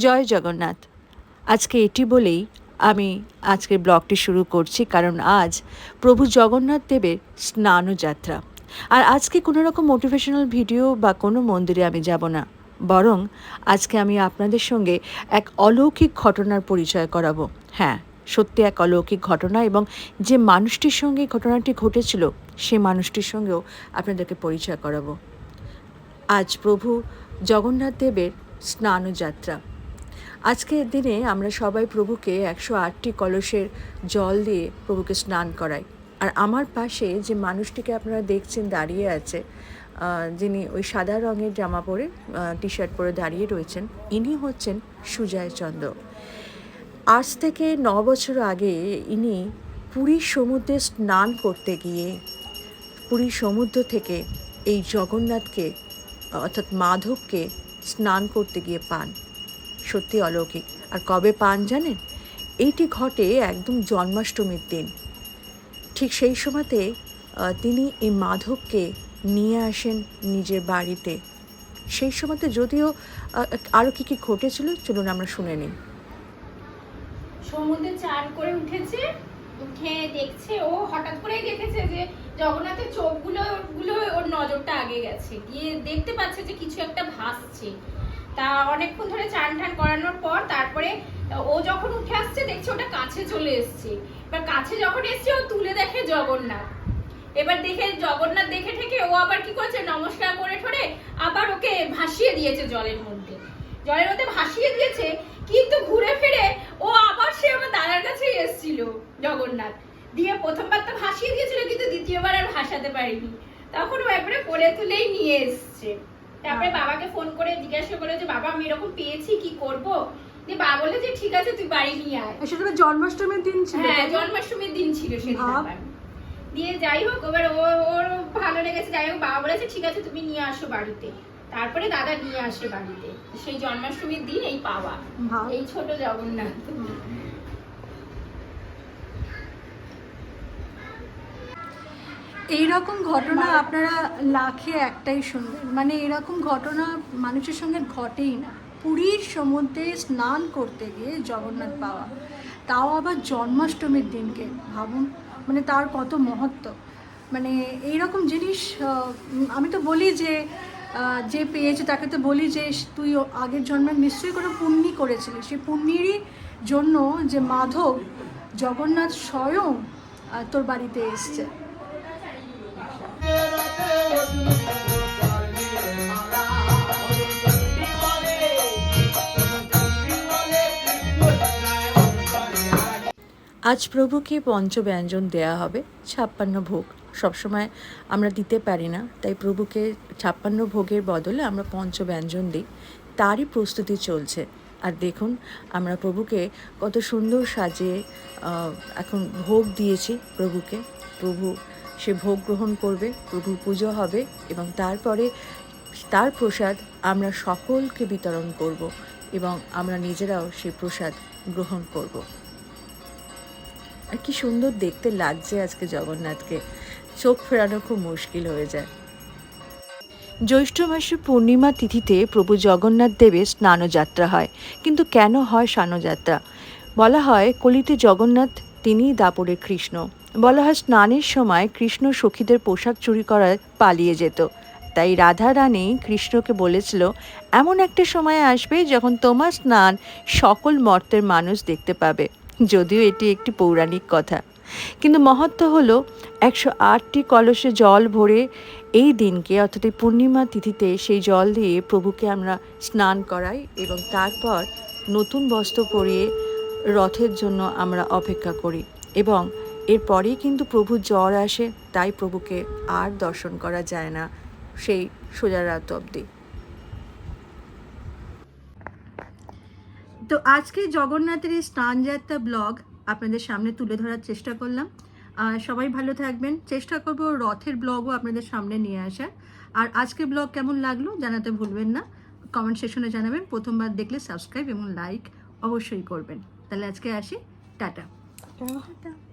জয় জগন্নাথ। আজকে এটি বলেই আমি আজকের ব্লগটি শুরু করছি, কারণ আজ প্রভু জগন্নাথ দেবের স্নানযাত্রা। আর আজকে কোনো রকম মোটিভেশনাল ভিডিও বা কোনো মন্দিরে আমি যাব না, বরং আজকে আমি আপনাদের সঙ্গে এক অলৌকিক ঘটনার পরিচয় করাবো। হ্যাঁ সত্যি এক অলৌকিক ঘটনা এবং যে মানুষটির সঙ্গে ঘটনাটি ঘটেছিল, সে মানুষটির সঙ্গেও আপনাদেরকে পরিচয় করাবো। আজ প্রভু জগন্নাথ দেবের স্নানযাত্রা। আজকের দিনে আমরা সবাই প্রভুকে একশো আটটি কলসের জল দিয়ে প্রভুকে স্নান করাই। আর আমার পাশে যে মানুষটিকে আপনারা দেখছেন দাঁড়িয়ে আছে যিনি ওই সাদা রঙের জামা পরে টি শার্ট পরে দাঁড়িয়ে রয়েছেন, ইনি হচ্ছেন সুজয় চন্দ্র। আজ থেকে ন বছর আগে ইনি পুরীর সমুদ্রে স্নান করতে গিয়ে পুরীর সমুদ্র থেকে এই জগন্নাথকে, অর্থাৎ মাধবকে, স্নান করতে গিয়ে পান। সত্যি অলৌকিক। আর কবে পান জানেন? এইটি ঘটে একদম জন্মাষ্টমীর দিন। ঠিক সেই সময়তে তিনি এই মাধবকে নিয়ে আসেন নিজের বাড়িতে। সেই সময়তে যদিও আরও কী কী ঘটেছিল, চলুন আমরা শুনে নিই। সমুদ্রে চান করে উঠেছে, উঠে দেখছে, ও হঠাৎ করেই দেখেছে যে জগন্নাথের চোখগুলো, গুলো ওর নজরটা আগে গেছে। গিয়ে দেখতে পাচ্ছে যে কিছু একটা ভাসছে। তা অনেকক্ষণ ধরে চান টান করানোর পর তারপরে ও যখন উঠে আসছে দেখছে ওটা কাছে চলে এসছে। এবার কাছে যখন এসছে ও তুলে দেখে জগন্নাথ। এবার দেখে জগন্নাথ দেখে থেকে ও আবার কি করেছে নমস্কার করে ঠরে আবার ওকে ভাসিয়ে দিয়েছে জলের মধ্যে। জলের মধ্যে ভাসিয়ে দিয়েছে কিন্তু ঘুরে ফিরে ও আবার সে আমার দাদার কাছে এসেছিল জগন্নাথ। দিয়ে প্রথমবার তো ভাসিয়ে দিয়েছিল কিন্তু দ্বিতীয়বার আর ভাসাতে পারিনি। তখন ও একবারে কোলে তুলেই নিয়ে এসছে। তারপরে বাবাকে ফোন করে করে বাবা আমি এরকম পেয়েছি কি করব? যে বাবা বলে যে ঠিক আছে তুই বাড়ি নিয়ে আয়। সেটা তো জন্মাষ্টমীর দিন ছিল হ্যাঁ জন্মাষ্টমীর দিন ছিল সেটা। দিয়ে যাই হোক এবার ও ওর ভালো লেগেছে। যাই হোক বাবা বলেছে ঠিক আছে তুমি নিয়ে আসো বাড়িতে। তারপরে দাদা নিয়ে আসে বাড়িতে। সেই জন্মাষ্টমীর দিন এই পাওয়া। এই ছোট জগন্নাথ। এই রকম ঘটনা আপনারা লাখে একটাই শুনবেন। মানে এরকম ঘটনা মানুষের সঙ্গে ঘটেই না। পুরীর সমুদ্রে স্নান করতে গিয়ে জগন্নাথ পাওয়া তাও আবার জন্মাষ্টমীর দিনকে, ভাবুন। মানে তার কত মহত্ব। মানে এই রকম জিনিস আমি তো বলি যে যে পেয়েছে তাকে তো বলি যে, তুই আগের জন্মে নিশ্চয়ই কোনো পুণ্যি করেছিলি সেই পুণ্যিরই জন্য যে মাধব জগন্নাথ স্বয়ং তোর বাড়িতে এসছে। আজ প্রভুকে পঞ্চব্যঞ্জন দেয়া হবে, ছাপ্পান্ন ভোগ। সবসময় আমরা দিতে পারি না, তাই প্রভুকে ছাপ্পান্ন ভোগের বদলে আমরা পঞ্চব্যঞ্জন দিই। তারই প্রস্তুতি চলছে। আর দেখুন, আমরা প্রভুকে কত সুন্দর সাজিয়ে এখন ভোগ দিয়েছি প্রভুকে। প্রভু, সে ভোগ গ্রহণ করবে, প্রভুর পুজো হবে এবং তারপরে তার প্রসাদ আমরা সকলকে বিতরণ করব এবং আমরা নিজেরাও সেই প্রসাদ গ্রহণ করব। আর কি সুন্দর দেখতে লাগছে আজকে জগন্নাথকে। চোখ ফেরানো খুব মুশকিল হয়ে যায়। জ্যৈষ্ঠ মাসে পূর্ণিমা তিথিতে প্রভু জগন্নাথ দেবের স্নানযাত্রা হয়। কিন্তু কেন হয় স্নানযাত্রা? বলা হয়, কলিতে জগন্নাথ, তিনিই দাপরের কৃষ্ণ। বলা হয়, স্নানের সময় কৃষ্ণ সখীদের পোশাক চুরি করায় পালিয়ে যেত। তাই রাধা রানী কৃষ্ণকে বলেছিল, এমন একটা সময় আসবে যখন তোমার স্নান সকল মর্তের মানুষ দেখতে পাবে। যদিও এটি একটি পৌরাণিক কথা। কিন্তু মহত্ব হলো, একশো আটটি কলসে জল ভরে এই দিনকে, অর্থাৎ এই পূর্ণিমা তিথিতে, সেই জল দিয়ে প্রভুকে আমরা স্নান করাই এবং তারপর নতুন বস্ত্র পরিয়ে রথের জন্য আমরা অপেক্ষা করি এবং এরপরেই কিন্তু প্রভুর জ্বর আসে, তাই প্রভুকে আর দর্শন করা যায় না, সেই সোজা রাত অবধি। তো আজকে জগন্নাথের এই স্নানযাত্রা ব্লগ আপনাদের সামনে তুলে ধরার চেষ্টা করলাম। সবাই ভালো থাকবেন। চেষ্টা করব রথের ব্লগও আপনাদের সামনে নিয়ে আসার। আর আজকে ব্লগ কেমন লাগল জানাতে ভুলবেন না। কমেন্ট সেকশনে জানাবেন। প্রথমবার দেখলে সাবস্ক্রাইব এবং লাইক অবশ্যই করবেন। তাহলে আজকে আসি। টাটা। টাটা।